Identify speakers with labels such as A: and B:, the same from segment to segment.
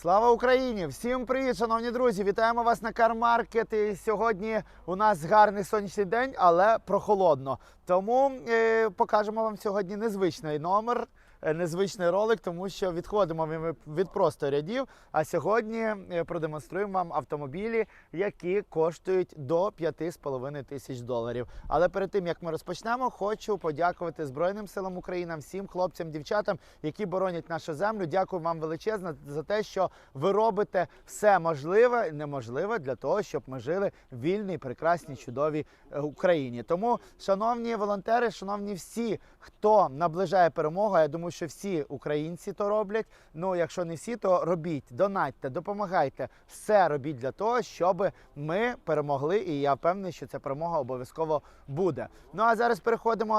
A: Слава Україні! Всім привіт, шановні друзі! Вітаємо вас на Кармаркет. І сьогодні у нас гарний сонячний день, але прохолодно. Тому е, покажемо вам сьогодні незвичний номер, незвичний ролик, тому що відходимо від просто рядів. А сьогодні е, продемонструємо вам автомобілі, які коштують до 5,5 тисяч доларів. Але перед тим як ми розпочнемо, хочу подякувати Збройним силам України, всім хлопцям, дівчатам, які боронять нашу землю. Дякую вам величезно за те, що ви робите все можливе і неможливе для того, щоб ми жили в вільній, прекрасній, чудовій е, Україні. Тому, шановні волонтери, шановні всі, хто наближає перемогу, я думаю, що всі українці то роблять. Ну, якщо не всі, то робіть, донатьте, допомагайте. Все робіть для того, щоб ми перемогли. І я впевнений, що ця перемога обов'язково буде. Ну а зараз переходимо.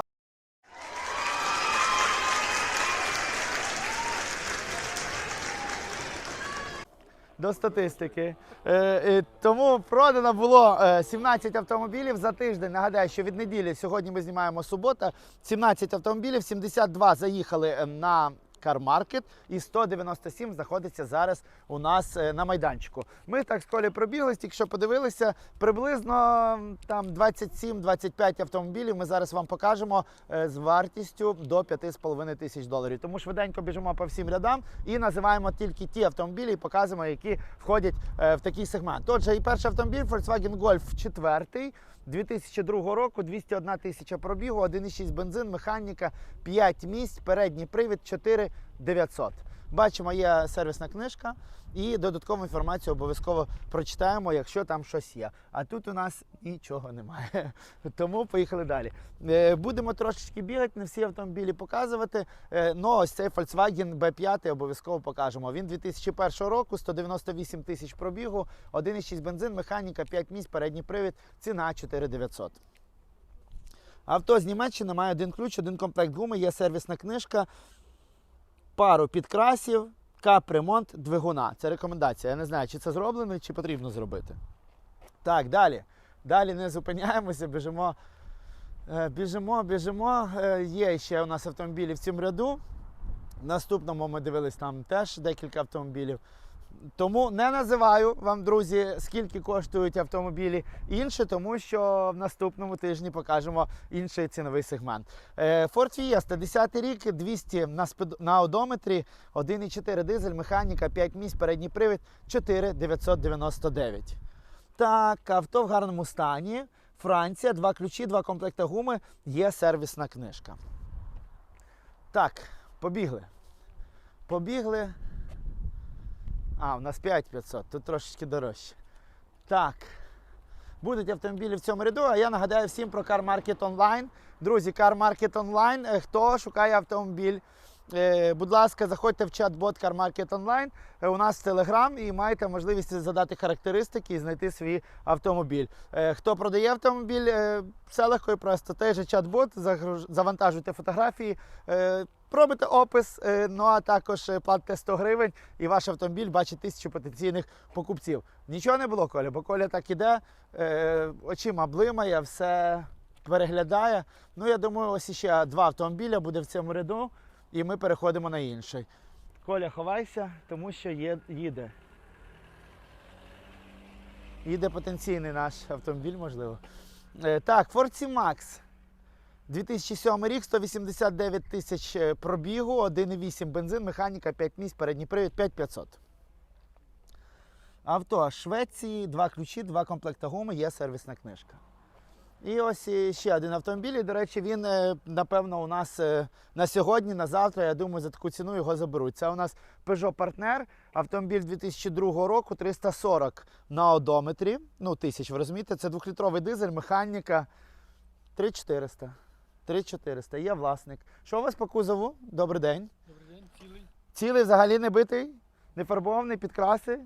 A: До статистики. Е, е, тому продано було е, 17 автомобілів за тиждень. Нагадаю, що від неділі сьогодні ми знімаємо субота. 17 автомобілів, 72 заїхали е, на кармаркет і 197 знаходиться зараз у нас е, на майданчику. Ми так з колі пробіглись, тільки що подивилися. Приблизно там 27-25 автомобілів. Ми зараз вам покажемо е, з вартістю до 5,5 тисяч доларів. Тому швиденько біжимо по всім рядам і називаємо тільки ті автомобілі і показуємо, які входять е, в такий сегмент. Отже, і перший автомобіль Volkswagen Golf 4. 2002 року 201 тисяча пробігу, 1,6 бензин, механіка, 5 місць, передній привід 4900. Бачимо, є сервісна книжка і додаткову інформацію обов'язково прочитаємо, якщо там щось є. А тут у нас нічого немає. Тому поїхали далі. Е, Будемо трошечки бігати, не всі автомобілі показувати. Е, Ну, ось цей Volkswagen B5 обов'язково покажемо. Він 2001 року, 198 тисяч пробігу, 1,6 бензин, механіка, 5 місць, передній привід, ціна 4900. Авто з Німеччини має один ключ, один комплект гуми, є сервісна книжка, пару підкрасів, капремонт двигуна. Це рекомендація. Я не знаю, чи це зроблено, чи потрібно зробити. Так, далі. Далі не зупиняємося, біжимо. Е, Біжимо, біжимо. Е, Є ще у нас автомобілі в цьому ряду. Наступному ми дивились там теж декілька автомобілів. Тому не називаю вам, друзі, скільки коштують автомобілі інші, тому що в наступному тижні покажемо інший ціновий сегмент. Е, Ford Fiesta, 10 рік, 200 на, спид... на одометрі, 1,4 дизель, механіка, 5 місць, передній привід, 4,999. Так, авто в гарному стані. Франція, два ключі, два комплекти гуми, є сервісна книжка. Так, побігли. Побігли. А, у нас 5500, тут трошечки дорожче. Так. Будуть автомобілі в цьому ряду, а я нагадаю всім про Car Market Online. Друзі, Car Market Online. Е, Хто шукає автомобіль? Е, Будь ласка, заходьте в чат-бот Car Online. Е, У нас Telegram і маєте можливість задати характеристики і знайти свій автомобіль. Е, Хто продає автомобіль, все легко і просто. Той же чат-бот, завантажуйте фотографії, пробуйте опис, ну а також платите 100 гривень і ваш автомобіль бачить тисячу потенційних покупців. Нічого не було, Коля, бо Коля так іде, очима блимає, все переглядає. Ну, я думаю, ось ще два автомобіля буде в цьому ряду, і ми переходимо на інший. Коля, ховайся, тому що є, їде. Їде потенційний наш автомобіль, можливо. Е, так, Ford C-Max. 2007 рік, 189 тисяч е, пробігу, 1,8 бензин, механіка, 5 місць, передній привід, 5500. Авто Швеції, два ключі, два комплекти гуми, є сервісна книжка. І ось ще один автомобіль. І, до речі, він, е, напевно, у нас е, на сьогодні, на завтра, я думаю, за таку ціну його заберуть. Це у нас Peugeot Partner, автомобіль 2002 року, 340 на одометрі. Ну, тисяч, ви розумієте, це двохлітровий дизель, механіка 3400. 3400, є власник. Що у вас по кузову? Добрий день.
B: Добрий день, цілий.
A: Цілий взагалі не битий, не фарбований, підкраси.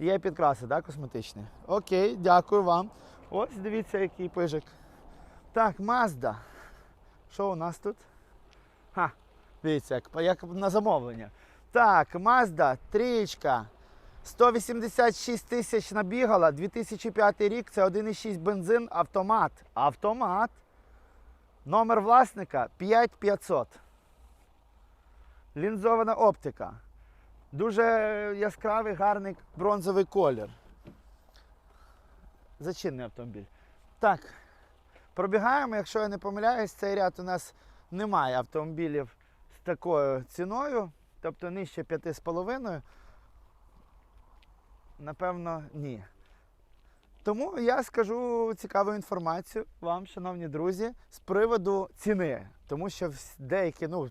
A: Є підкраси, так, косметичні. Окей, дякую вам. Ось дивіться, який пижик. Так, Mazda. Що у нас тут? Ха, дивіться, як, як на замовлення. Так, Mazda, трієчка. 186 тисяч набігала, 2005 рік, це 1,6 бензин, автомат. Автомат. Номер власника 5500. Лінзована оптика. Дуже яскравий, гарний бронзовий колір. Зачинний автомобіль. Так, пробігаємо, якщо я не помиляюсь, цей ряд у нас немає автомобілів з такою ціною, тобто нижче 5,5. Напевно, ні. Тому я скажу цікаву інформацію вам, шановні друзі, з приводу ціни. Тому що деякі, ну,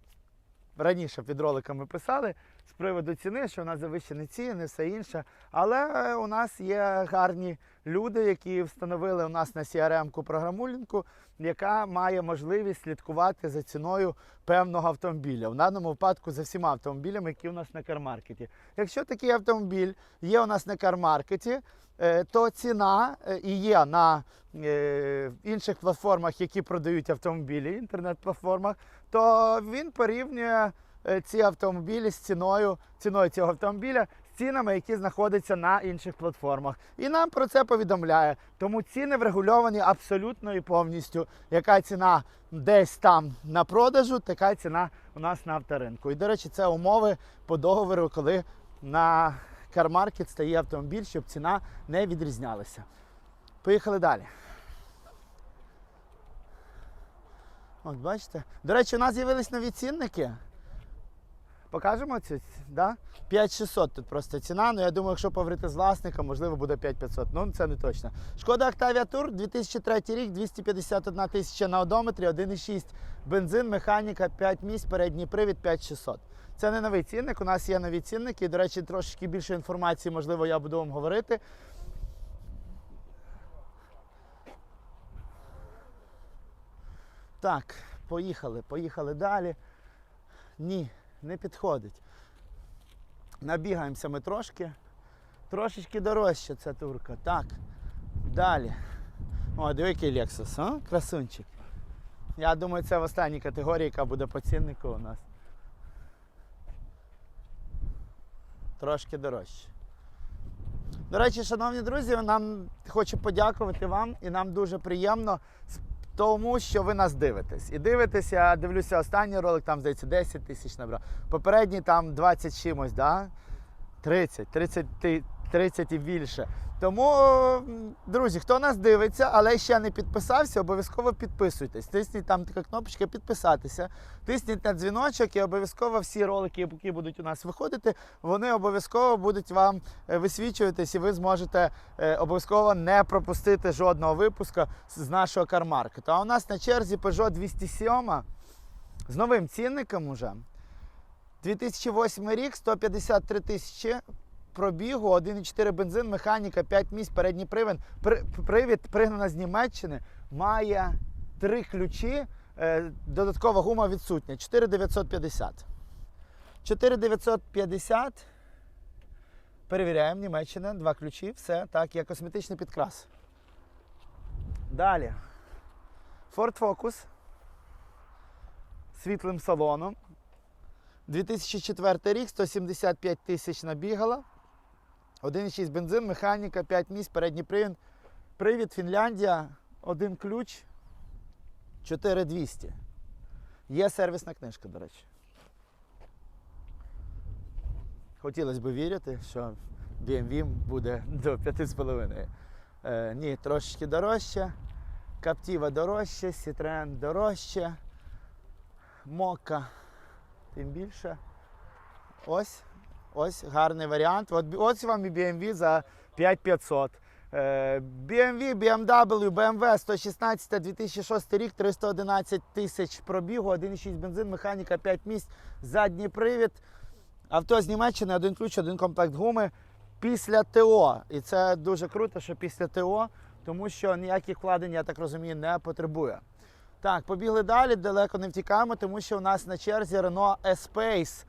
A: раніше під роликами писали з приводу ціни, що у нас завищені ціни, все інше. Але е, у нас є гарні люди, які встановили у нас на CRM-ку програмулінку, яка має можливість слідкувати за ціною певного автомобіля. В даному випадку за всіма автомобілями, які у нас на кармаркеті. Якщо такий автомобіль є у нас на кармаркеті, е, то ціна е, і є на інших платформах, які продають автомобілі, інтернет-платформах, то він порівнює ці автомобілі з ціною, ціною цього автомобіля з цінами, які знаходяться на інших платформах. І нам про це повідомляє. Тому ціни врегульовані абсолютно і повністю. Яка ціна десь там на продажу, така ціна у нас на авторинку. І, до речі, це умови по договору, коли на кармаркет стає автомобіль, щоб ціна не відрізнялася. Поїхали далі. От бачите. До речі, у нас з'явились нові цінники. Покажемо цю, да? 5600 тут просто ціна. Ну я думаю, якщо поговорити з власником, можливо, буде 5500. Ну це не точно. Шкода Octavia Tour 2003 рік, 251 тисяча на одометрі, 1,6 бензин, механіка, 5 місць, передній привід 5600. Це не новий цінник. У нас є нові цінники. До речі, трошки більше інформації, можливо, я буду вам говорити. Так, поїхали, поїхали далі. Ні, не підходить. Набігаємося ми трошки. Трошечки дорожче ця турка. Так. Далі. О, диви, який Lexus, а? Красунчик. Я думаю, це в останній категорії, яка буде по ціннику у нас. Трошки дорожче. До речі, шановні друзі, нам хочу подякувати вам і нам дуже приємно тому, що ви нас дивитесь. І дивитеся, я дивлюся останній ролик, там здається 10 тисяч набрав. Попередній там 20 чимось, да? 30, 30, ти- 30 і більше. Тому, друзі, хто нас дивиться, але ще не підписався, обов'язково підписуйтесь. Тисніть там така кнопочка підписатися. Тисніть на дзвіночок і обов'язково всі ролики, які будуть у нас виходити, вони обов'язково будуть вам е, висвічуватись, і ви зможете е, обов'язково не пропустити жодного випуску з нашого кармаркету. А у нас на черзі Peugeot 207 з новим цінником уже. 2008 рік, 153 тисячі пробігу, 1,4 бензин, механіка, 5 місць, передній привід, привід пригнана з Німеччини, має три ключі, е, додаткова гума відсутня, 4950. 4950. Перевіряємо Німеччина, два ключі, все так, є косметичний підкрас. Далі. Ford Focus. Світлим салоном. 2004 рік, 175 тисяч набігала. 1,6 бензин, механіка, 5 місць, передній привід. Привід, Фінляндія, один ключ, 4200. Є сервісна книжка, до речі. Хотілося б вірити, що BMW буде до 5,5. Е, ні, трошечки дорожче. Captiva дорожче, Citroen дорожче. Мока тим більше. Ось, ось гарний варіант. От, ось вам і BMW за 5500. Е, BMW, BMW, BMW 116 2006 рік, 311 тисяч пробігу, 1,6 бензин, механіка 5 місць, задній привід. Авто з Німеччини, один ключ, один комплект гуми після ТО. І це дуже круто, що після ТО, тому що ніяких вкладень, я так розумію, не потребує. Так, побігли далі, далеко не втікаємо, тому що у нас на черзі Renault E-Space.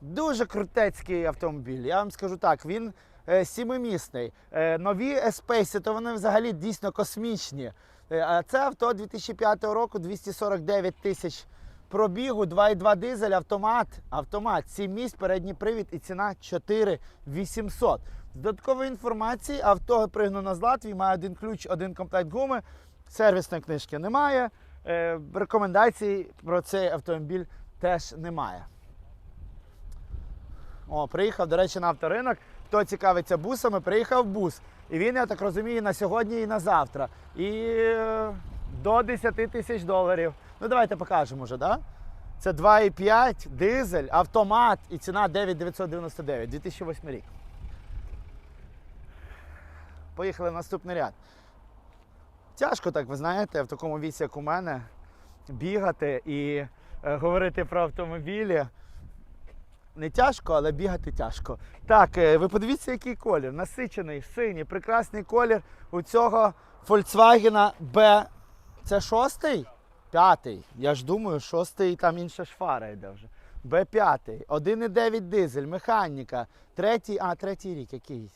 A: Дуже крутецький автомобіль. Я вам скажу так, він е, сімимісний. Е, нові E-Space, то вони взагалі дійсно космічні. Е, а це авто 2005 року, 249 тисяч пробігу, 2,2 дизель, автомат, автомат, 7 місць, передній привід і ціна 4800. З додаткової інформації, авто пригнано з Латвії, має один ключ, один комплект гуми, сервісної книжки немає. Е, рекомендацій про цей автомобіль теж немає. О, приїхав, до речі, на авторинок. Хто цікавиться бусами, приїхав бус. І він, я так розумію, на сьогодні і на завтра. І е, до 10 тисяч доларів. Ну, давайте покажемо вже, да? Це 2,5, дизель, автомат і ціна 9,999, 2008 рік. Поїхали в наступний ряд. Тяжко так, ви знаєте, в такому віці, як у мене, бігати і е, говорити про автомобілі. Не тяжко, але бігати тяжко. Так, е, ви подивіться, який колір. Насичений, синій, прекрасний колір у цього Volkswagen B. Це шостий? П'ятий. Я ж думаю, шостий там інша ж фара йде вже. Б5. 1,9 дизель, механіка. Третій, а, третій рік, який?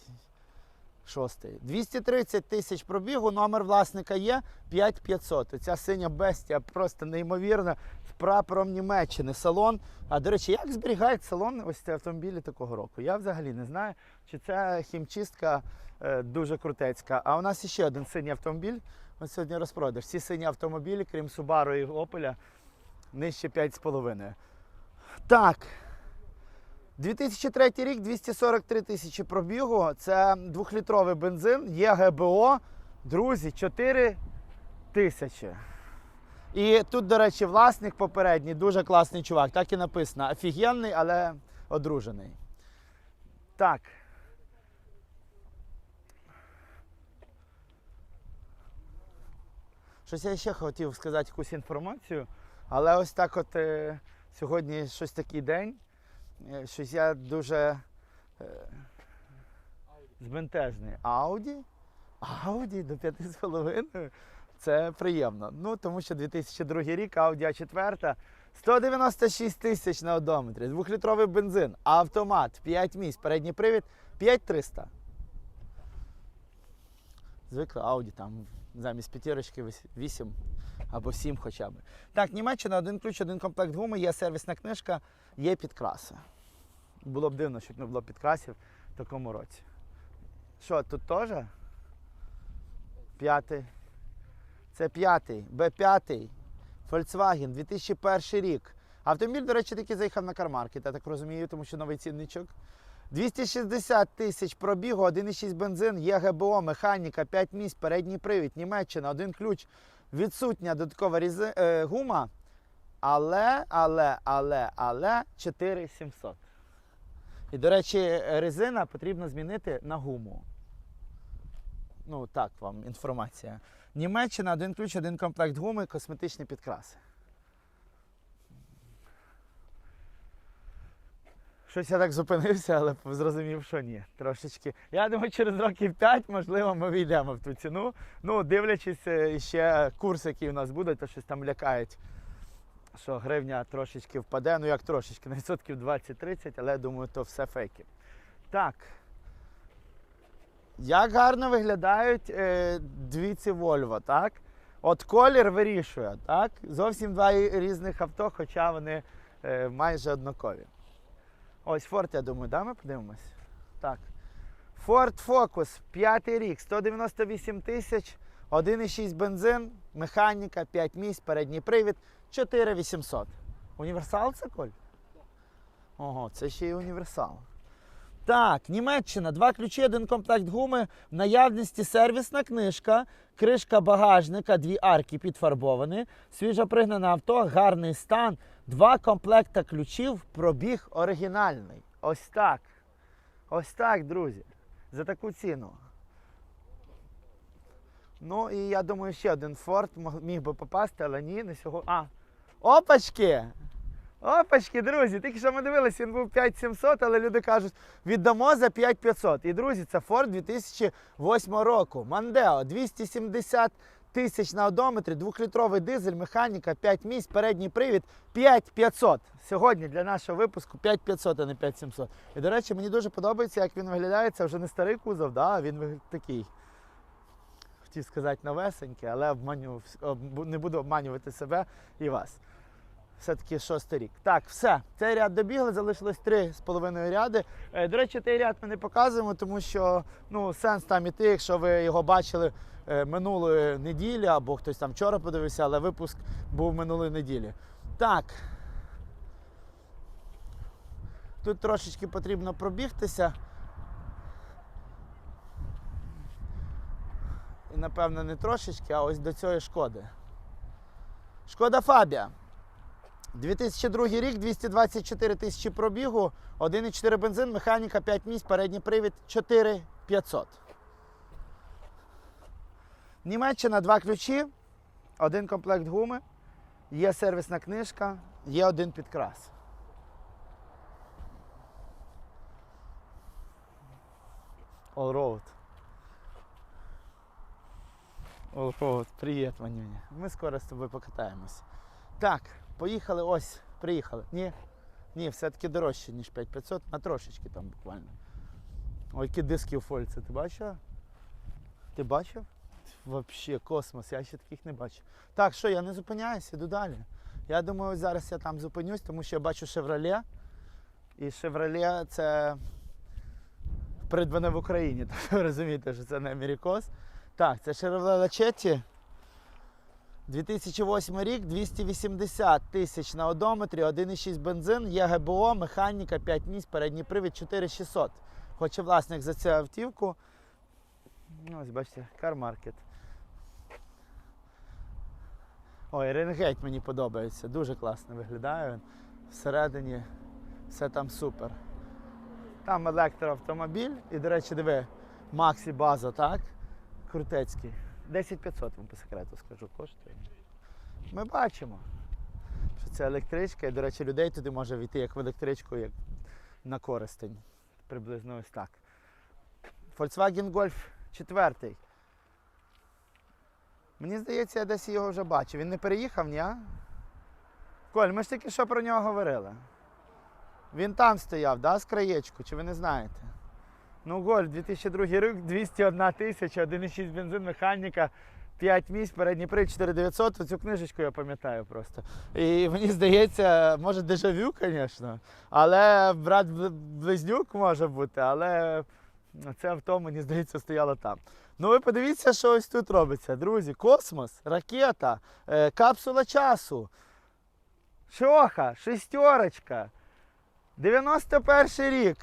A: Шостий. 230 тисяч пробігу, номер власника є 5500. Ця синя бестія просто неймовірна з прапором Німеччини. Салон. А до речі, як зберігають салон ось ці автомобілі такого року? Я взагалі не знаю, чи це хімчистка е, дуже крутецька. А у нас ще один синій автомобіль. Ось сьогодні розпродаж. Всі сині автомобілі, крім Subaru і Opel, нижче 5,5. Так. 2003 рік 243 тисячі пробігу. Це двохлітровий бензин, є ГБО. Друзі, 4 тисячі. І тут, до речі, власник попередній, дуже класний чувак. Так і написано. Офігенний, але одружений. Так. Щось я ще хотів сказати якусь інформацію, але ось так от е, сьогодні щось такий день. Е, Щось я дуже е, збентежний. Ауді? Ауді до 5,5. Це приємно. Ну, тому що 2002 рік Audi А4 196 тисяч на одометрі, двохлітровий бензин, автомат, 5 місць, передній привід 5300. Звикли Audi там замість п'ятірочки 8 або 7 хоча б. Так, Німеччина, один ключ, один комплект гуми, є сервісна книжка, є підкраси. Було б дивно, щоб не було підкрасів в такому році. Що, тут теж? П'ятий. Це п'ятий, Б5, Volkswagen, 2001 рік. Автомобіль, до речі, таки заїхав на кармаркет, я так розумію, тому що новий цінничок. 260 тисяч пробігу, 1,6 бензин, є ГБО, механіка, 5 місць, передній привід, Німеччина, один ключ, відсутня додаткова різи, е, гума. Але, але, але, але 4700. І, до речі, резина потрібно змінити на гуму. Ну, так вам інформація. Німеччина, один ключ, один комплект гуми, косметичні підкраси. Щось я так зупинився, але зрозумів, що ні. Трошечки. Я думаю, через років 5, можливо, ми війдемо в ту ціну. Ну, дивлячись е, ще курс, який у нас буде, то щось там лякають, що гривня трошечки впаде. Ну як трошечки, на відсотків 20-30, але я думаю, то все фейки. Так. Як гарно виглядають е, дві ці Volvo, так? От колір вирішує, так? Зовсім два різних авто, хоча вони е, майже однакові. Ось Ford, я думаю, да, ми подивимось? Так. Ford Focus, п'ятий рік, 198 тисяч, 1,6 бензин, механіка, 5 місць, передній привід, 4800. Універсал це Коль? Ого, це ще й універсал. Так, Німеччина, два ключі, один комплект гуми, в наявності сервісна книжка, кришка багажника, дві арки підфарбовані, свіжо пригнане авто, гарний стан, два комплекта ключів, пробіг оригінальний. Ось так. Ось так, друзі. За таку ціну. Ну і я думаю, ще один Форд міг би попасти, але ні, не сьогодні. А! Опачки! Опачки, друзі, тільки що ми дивилися, він був 5700, але люди кажуть, віддамо за 5500. І, друзі, це Ford 2008 року. Мандео 270 тисяч на одометрі, двохлітровий дизель, механіка, 5 місць, передній привід 5500. Сьогодні для нашого випуску 5500, а не 5700. І, до речі, мені дуже подобається, як він виглядає. Це вже не старий кузов, да? він такий. Хотів сказати новесенький, але обманю, об- не буду обманювати себе і вас все-таки шостий рік. Так, все. Цей ряд добігли, залишилось три з половиною ряди. Е, До речі, цей ряд ми не показуємо, тому що ну, сенс там іти, якщо ви його бачили е, минулої неділі, або хтось там вчора подивився, але випуск був минулої неділі. Так. Тут трошечки потрібно пробігтися. І напевно не трошечки, а ось до цієї шкоди. Шкода Фабія. 2002 рік, 224 тисячі пробігу, 1,4 бензин, механіка 5 місць, передній привід 4500. Німеччина, два ключі, один комплект гуми, є сервісна книжка, є один підкрас. Allroad. Allroad, привіт, Манюня. Ми скоро з тобою покатаємось. Так, поїхали, ось, приїхали. Ні, ні, все-таки дорожче, ніж 5500, на трошечки там буквально. Ой, які диски у фольці, ти бачив? Ти бачив? Вообще космос, я ще таких не бачив. Так, що, я не зупиняюся, йду далі. Я думаю, зараз я там зупинюсь, тому що я бачу Chevrolet. І Chevrolet це придбане в Україні. Так ви розумієте, що це не Америкос. Так, це Chevrolet Lachetti. 2008 рік, 280 тисяч на одометрі, 1,6 бензин, є ГБО, механіка, 5 місць, передній привід 4600. Хоче власник за цю автівку. Ну, Ось бачите, кармаркет. Ой, ренгеть мені подобається, дуже класно виглядає він. Всередині все там супер. Там електроавтомобіль і, до речі, диви, Максі База, так? Крутецький. 10500 вам по секрету скажу, коштує. Ми бачимо, що це електричка, і, до речі, людей туди може війти як в електричку, як на користень. Приблизно ось так. Volkswagen Golf 4. Мені здається, я десь його вже бачив. Він не переїхав, ні? а? Коль, ми ж тільки що про нього говорили. Він там стояв, да, з краєчку, чи ви не знаєте? Ну, Гольф 2002 рік, 201 тисяча, 1,6 бензин, механіка, 5 місць, передній привід 4900. Цю книжечку я пам'ятаю просто. І мені здається, може дежавю, звісно. Але брат близнюк може бути, але це авто, мені здається, стояло там. Ну ви подивіться, що ось тут робиться, друзі. Космос, ракета, е, капсула часу. Шоха, шестерочка. 91 рік.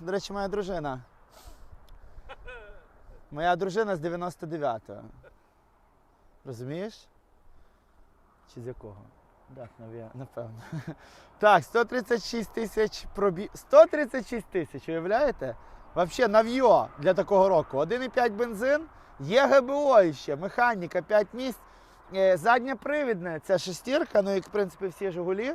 A: До речі, моя дружина. Моя дружина з 99-го. Розумієш? Чи з якого? Так, напевно. Так, 136 тисяч пробіг. 136 тисяч, уявляєте? Взагалі нав'йо для такого року. 1,5 бензин, є ГБО ще, механіка 5 місць. Е, Задньопривідне, це шестірка, ну як в принципі всі Жигулі.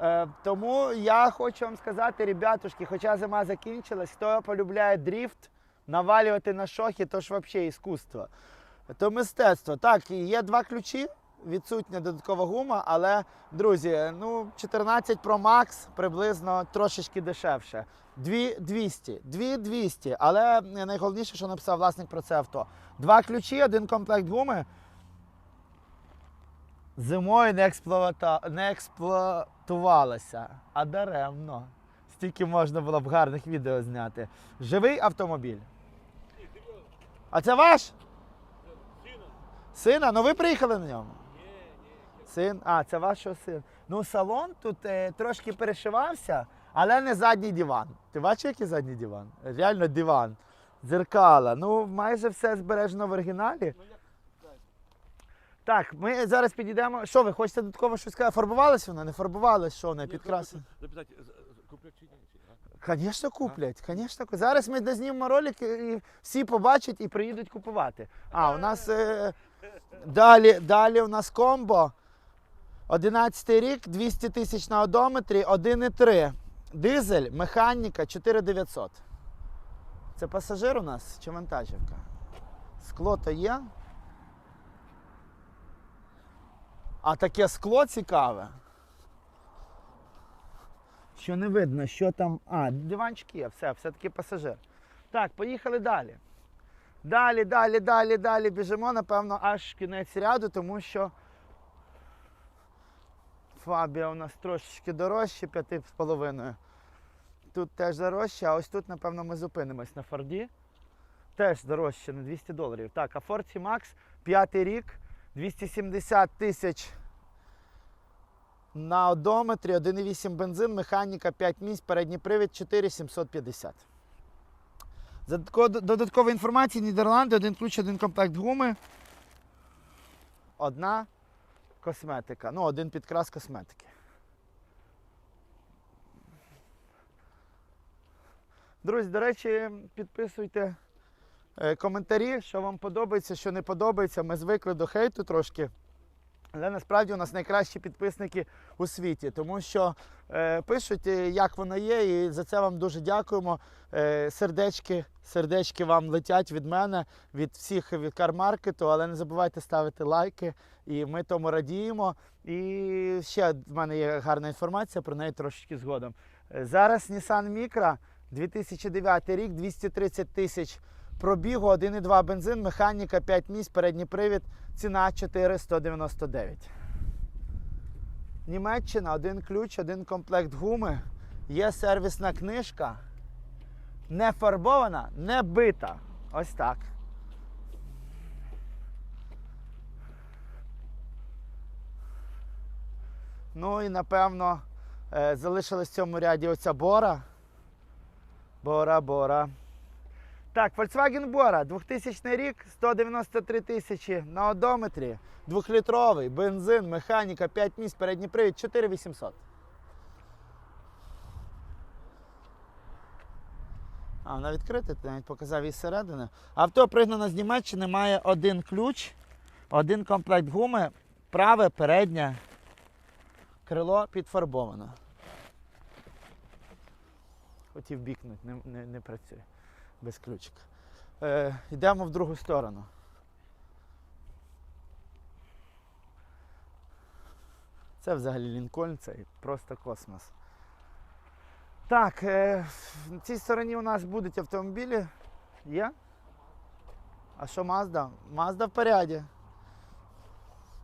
A: Е, тому я хочу вам сказати, ребятушки, хоча зима закінчилась, хто полюбляє дріфт, навалювати на шохи, то ж взагалі іскусство. То мистецтво. Так, є два ключі, відсутня додаткова гума, але, друзі, ну 14 Pro Max приблизно трошечки дешевше. 2200, 2200, але найголовніше, що написав власник про це авто. Два ключі, один комплект гуми. Зимою не, експлуата... не експлуатувалося, а даремно. Стільки можна було б гарних відео зняти. Живий автомобіль. А це ваш? Сина? Ну ви приїхали на ньому? Син? А, це ваш син. Ну, салон тут е, трошки перешивався, але не задній диван. Ти бачив, який задній диван? Реально диван. Дзеркала. Ну, майже все збережено в оригіналі. Так, ми зараз підійдемо. Що ви хочете додатково щось сказати? Фарбувалась вона? Не фарбувалась, що вона підкрасила?
B: Запитати, куплять чи ні? чи ні.
A: Звісно, куплять. Звісно. Зараз ми дознімемо ролик і всі побачать і приїдуть купувати. А, у нас е, далі, далі у нас комбо. 11 рік, 200 тисяч на одометрі, 1,3. Дизель, механіка 4900. Це пасажир у нас чи вантажівка? Скло то є. А таке скло цікаве. Що не видно, що там. А, диванчик є, все, все-таки пасажир. Так, поїхали далі. Далі, далі, далі, далі біжимо, напевно, аж кінець ряду, тому що Фабія у нас трошечки дорожче, 5,5. Тут теж дорожче, а ось тут, напевно, ми зупинимось на Форді. Теж дорожче на 200 доларів. Так, а Ford C-Max, п'ятий рік, 270 тисяч на одометрі 1,8 бензин, механіка 5 місць, передній привід 4750. За додаткової інформації Нідерланди, один ключ, один комплект гуми. Одна косметика. Ну, один підкрас косметики. Друзі, до речі, підписуйте е, коментарі, що вам подобається, що не подобається. Ми звикли до хейту трошки. Але насправді у нас найкращі підписники у світі, тому що е, пишуть, е, як воно є, і за це вам дуже дякуємо. Е, сердечки, сердечки вам летять від мене, від всіх від кармаркету, але не забувайте ставити лайки, і ми тому радіємо. І ще в мене є гарна інформація про неї трошечки згодом. Е, Зараз Nissan Micra 2009 рік, 230 тисяч пробігу, 1,2 бензин, механіка, 5 місць, передній привід, ціна 499. Німеччина, один ключ, один комплект гуми. Є сервісна книжка. Не фарбована, не бита. Ось так. Ну і напевно е, залишилась в цьому ряді оця бора. Бора, бора. Так, Volkswagen Bora, 2000 рік, 193 тисячі на одометрі, двохлітровий, бензин, механіка, 5 місць, передній привід, 4800. А, вона відкрита, ти навіть показав її зсередини. Авто пригнано з Німеччини, має один ключ, один комплект гуми, праве, переднє крило підфарбовано. Хотів бікнуть, не, не, не працює без ключика. Е, йдемо в другу сторону. Це взагалі Лінкольн, це просто космос. Так, е, в цій стороні у нас будуть автомобілі. Є? А що Mazda? Mazda в поряді.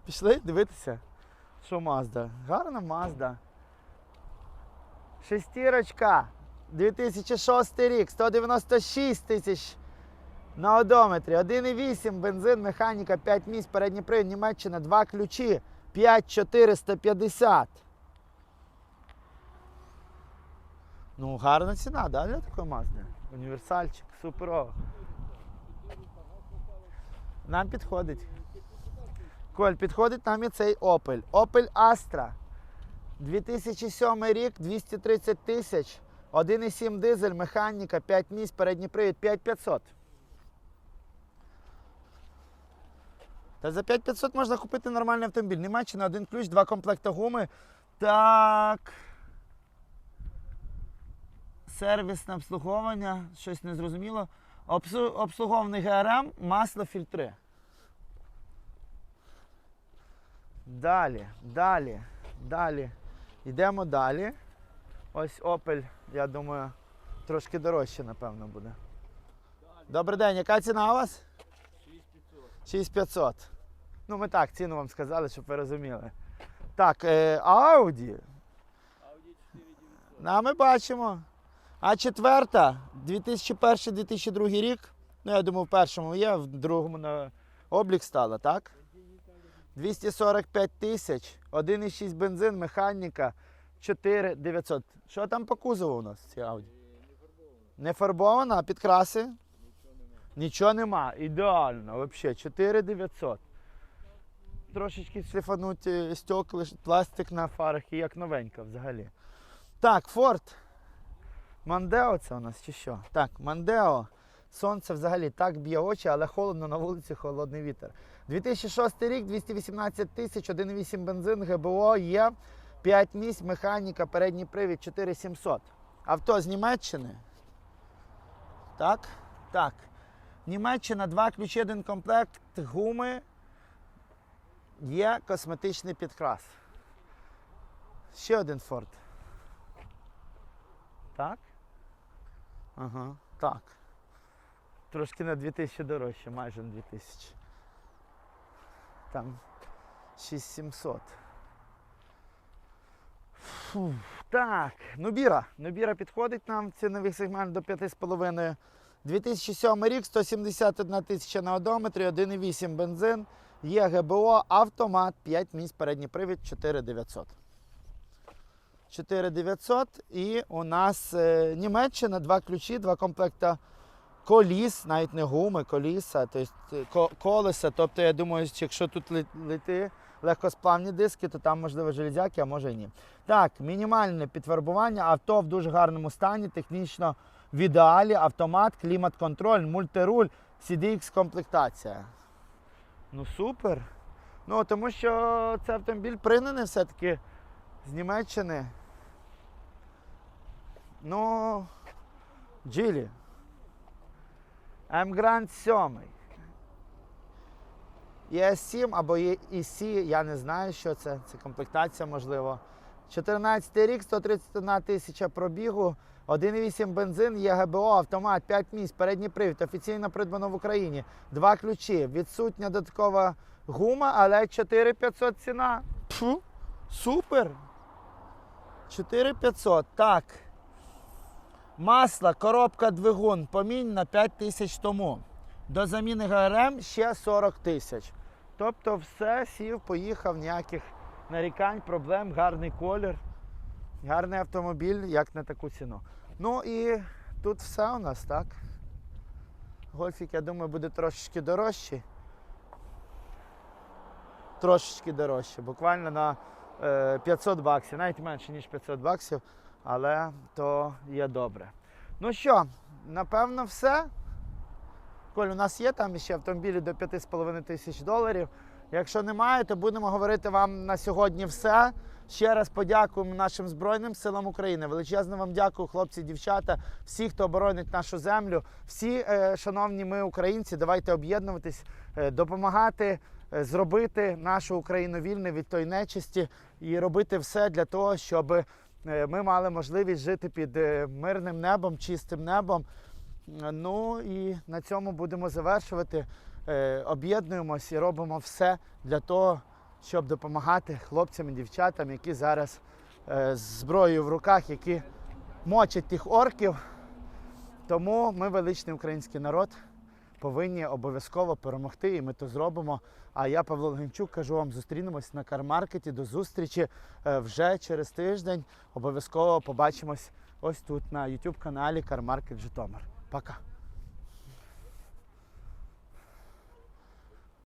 A: Пішли дивитися, що Mazda. Гарна Mazda. Шестірочка. 2006 рік, 196 тисяч на одометрі. 1,8 бензин, механіка, 5 місць, передній привід, Німеччина, 2 ключі, 5450. Ну, гарна ціна, да, для такої Мазди? Універсальчик, суперово. Нам підходить. Коль, підходить нам і цей Opel. Opel Astra. 2007 рік, 230 тисяч. 1,7 дизель, механіка, 5 місць, передній привід, 5500. Та за 5500 можна купити нормальний автомобіль. Німеччина, один ключ, два комплекти гуми. Так. Сервісне обслуговування, щось незрозуміло. Обсу- Обслуговуваний ГРМ, масло, фільтри. Далі, далі, далі. Йдемо далі. Ось Opel, я думаю, трошки дорожче, напевно, буде. Добрий день, яка ціна у вас? 6500. Ну, ми так ціну вам сказали, щоб ви розуміли. Так, е, Audi. А ми бачимо. А четверта, 2001-2002 рік. Ну, я думаю, в першому є, в другому на облік стала, так? 245 тисяч, 1,6 бензин, механіка, 4 900. Що там по кузову у нас цій Audi? Не фарбована, а підкраси? Нічого нема. Ідеально, взагалі, 4 900. Трошечки шліфануті стекла, пластик на фарах і як новенька взагалі. Так, Форд. Мандео це у нас чи що? Так, Мандео. Сонце взагалі так б'є очі, але холодно на вулиці, холодний вітер. 2006 рік, 218 тисяч, 1,8 бензин, ГБО є, 5 місць, механіка, передній привід 4700. Авто з Німеччини. Так? Так. Німеччина, два ключі, один комплект, гуми. Є косметичний підкрас. Ще один Форд. Так? Ага, так. Трошки на 2000 дорожче, майже на 2000. Там 6700. Фу, так, Нубіра. Нубіра підходить нам ціновий сегмент до 5,5. 2007 рік, 171 тисяча на одометрі, 1,8 бензин, є ГБО, автомат, 5 місць, передній привід, 4900. 4900. І у нас е, Німеччина, два ключі, два комплекта коліс, навіть не гуми, коліса, тобто колеса. Тобто, я думаю, якщо тут ле- лети легкосплавні диски, то там можливо железяки, а може і ні. Так, мінімальне підфарбування, авто в дуже гарному стані, технічно в ідеалі, автомат, клімат-контроль, мультируль, CDX комплектація. Ну супер. Ну, тому що цей автомобіль пригнаний все-таки з Німеччини. Ну, Джилі. М-Гранд 7. ЄС7 або ЄСі, я не знаю, що це. Це комплектація, можливо. 14 рік, 131 тисяча пробігу, 1,8 бензин, ЄГБО, автомат, 5 місць, передній привід, офіційно придбано в Україні. Два ключі. Відсутня додаткова гума, але 4500 ціна. Пфу, супер. 4500. Так. Масло, коробка, двигун, помінь на 5 тисяч тому. До заміни ГРМ ще 40 тисяч. Тобто все, сів, поїхав, ніяких нарікань, проблем, гарний колір, гарний автомобіль, як на таку ціну. Ну і тут все у нас, так? Гольфік, я думаю, буде трошечки дорожчий. Трошечки дорожче, буквально на е, 500 баксів, навіть менше, ніж 500 баксів, але то є добре. Ну що, напевно, все. Коль, у нас є там ще автомобілі до 5,5 тисяч доларів. Якщо немає, то будемо говорити вам на сьогодні все. Ще раз подякуємо нашим Збройним силам України. Величезно вам дякую, хлопці, дівчата, всі, хто оборонить нашу землю. Всі, е, шановні ми, українці, давайте об'єднуватись, е, допомагати е, зробити нашу Україну вільною від тої нечисті і робити все для того, щоб ми мали можливість жити під мирним небом, чистим небом. Ну і на цьому будемо завершувати. Е, Об'єднуємось і робимо все для того, щоб допомагати хлопцям і дівчатам, які зараз е, з зброєю в руках, які мочать тих орків. Тому ми, величний український народ, повинні обов'язково перемогти, і ми то зробимо. А я, Павло Логінчук, кажу вам, зустрінемось на кармаркеті. До зустрічі е, вже через тиждень. Обов'язково побачимось ось тут на YouTube каналі Кармаркет Житомир. Пока.